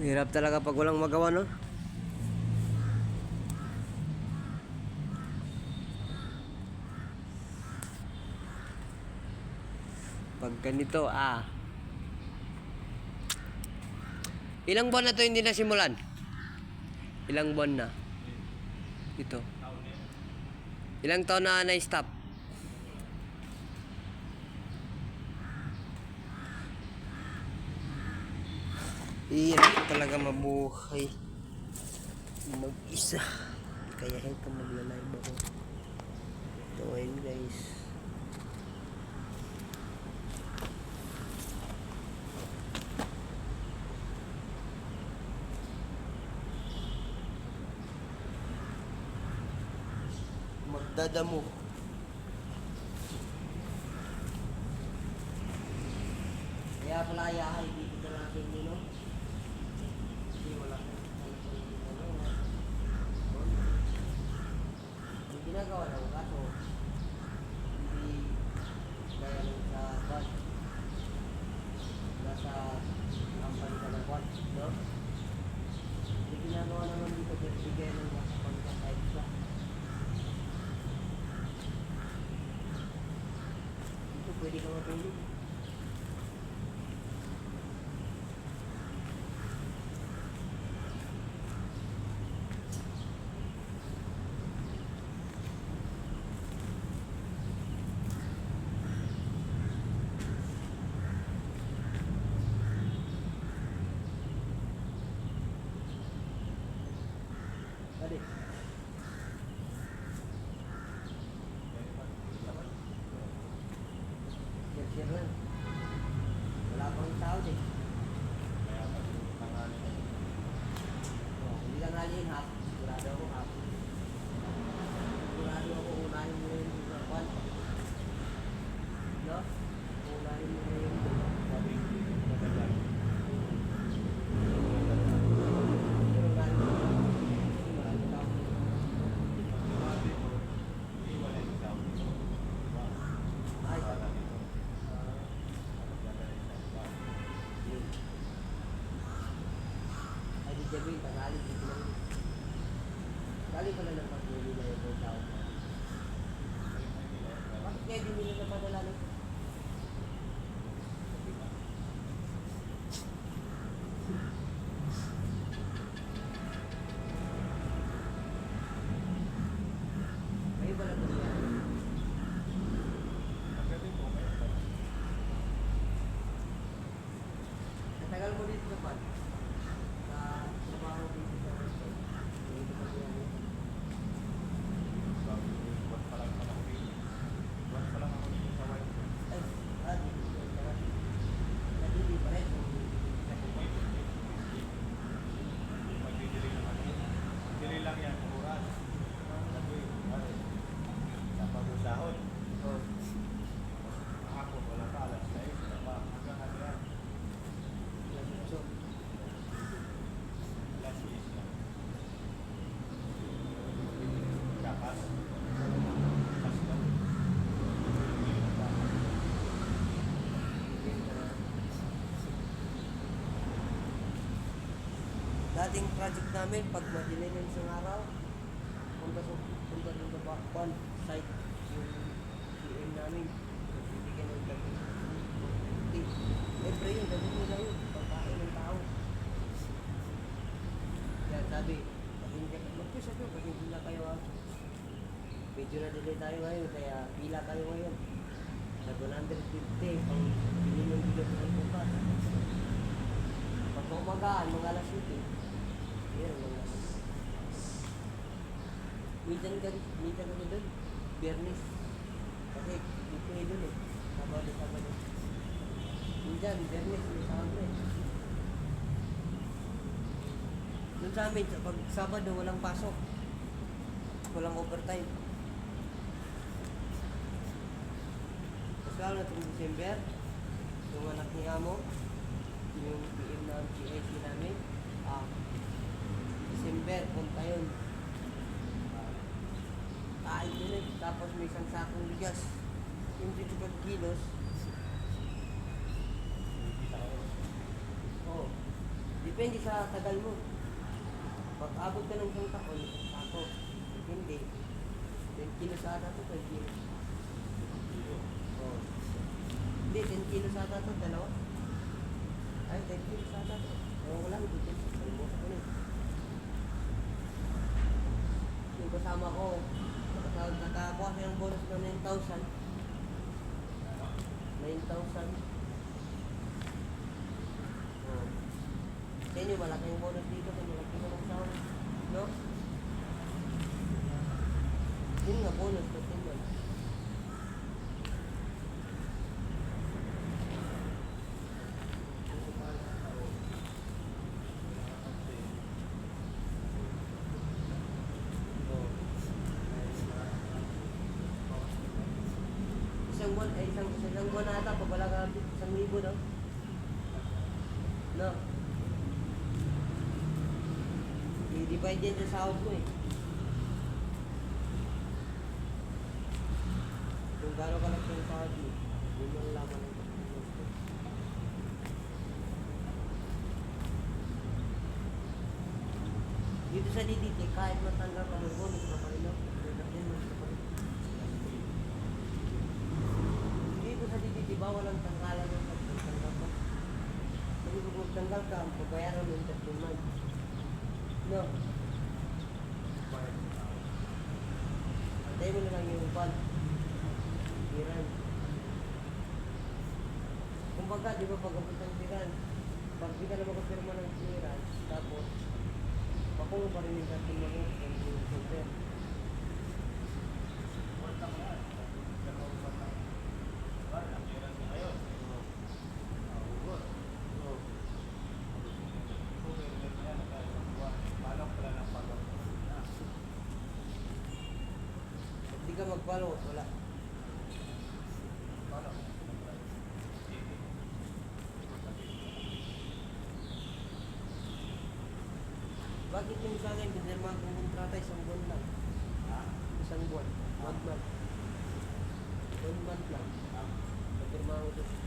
Hirap talaga pag walang magawa, no? Pag ganito, ah. Ilang buwan na to hindi nasimulan? Ilang buwan na? Ito. Ilang taon na na-stop? Hirap talaga mabuhay. Mag-isa. Kaya ito magla-live ako. Ito ngayon guys. Magdadamo. Kaya pala ayahay dito sa inyo, no? Hindi wala kang ano, Yung ginagawa ng kaso, hindi gaya ng sa bus. Nasa company ka ng bus, no? Yung ginagawa naman dito, bigay ng nasa pagkakait ka. Dito pwede ka matulog. Tadi. Share-share lang. Wala pang tao din. Oh, hindi lang half. Sigurado ako half. Sigurado ako unahin mo yung kwan. No? Unahin mo yung Pero unahin mo yung Jabin, tangali, dito lang. Tangali pala ng pag-uli na yung tao. Bakit kaya di nila po yan. Natagal mo dito naman. Sa trabaho dito sa restaurant. Dito pa yan. Ay, ah, dito pa yan. Nandito pa rin. Oh. Lamutso. Dating project namin, pag madilim yung isang araw, punta sa punta rin sa bakwan, site, yung PM namin, bibigyan ng gabi. Siyempre yun, gabi nila yun, pagkain ng tao. Kaya sabi, pag hindi ka, mag-push ako, pag hindi na kayo ah. Medyo na delay tayo ngayon, kaya pila tayo ngayon. Sa 150, pang pinilong bilog ng bukas. Pag umagaan, mga alas 7, Ayan, Minsan ka, minsan ka doon, biyernes. Kasi dito eh doon eh, Sabado, Sabado. Minsan, biyernes, may Sabado eh. Doon sa amin, pag Sabado, walang pasok. Walang overtime. Tapos lalo na itong December, yung anak ni Amo, yung PM na GIC namin, ah, December, punta yun. Kain yun eh. Tapos may isang sakong bigas. Yung 25 kilos. Oo. Depende sa tagal mo. Pag abot ka ng isang taon, ako. Hindi. 10 kilos ata to, 12 kilos. Oh. Hindi, 10 kilos ata to, dalawa. Ay, 10 kilos ata to. Ko lang, dito. Kalimutan ko na. eh. Yung kasama ko, nakakuha siya ng bonus na 9,000. 9,000. Oh. Sa inyo, malaki yung bonus dito, kaya malaki naman sa akin. No? Yun nga, bonus ko sa inyo. Oh. Isang buwan, ay isang, isang buwan na ata, pag wala ka isang libo, no? No? I-divide yan sa sahod mo eh. Kung gano'n kalaki yung sahod mo, yun yung laman ng. Dito sa DDT, kahit matanggal ka ng bonus pa mo pa rin. Dito sa DDT, bawal ang tanggalan ng pagtanggal ka. Kung magtanggal ka, pabayaran mo yung 13 months. Antayin mo na lang yung upan. Tiran. Kumbaga, di ba pag abot ng tiran, pag di ka na makapirma ng tiran, tapos, pakungo pa rin yung 13 months ng yung Mag-follow, wala. Bakit yung sa akin, pinirma kong kontrata isang buwan lang? Isang buwan. One month. One month lang. Napirma ko doon.